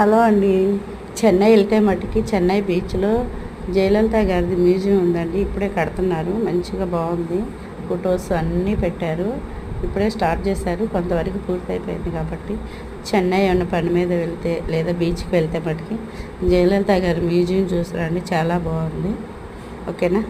Hello అండి. చెన్నై వెళ్తే మటుకి చెన్నై బీచ్లో జయలలిత గారిది మ్యూజియం ఉందండి. ఇప్పుడే కడుతున్నారు. మంచిగా బాగుంది. ఫొటోస్ అన్నీ పెట్టారు. ఇప్పుడే స్టార్ట్ చేశారు. కొంతవరకు పూర్తయిపోయింది కాబట్టి చెన్నై ఉన్న పని మీద వెళ్తే లేదా బీచ్కి వెళ్తే మటుకి జయలలిత గారి మ్యూజియం చూసారండి చాలా బాగుంది. ఓకేనా?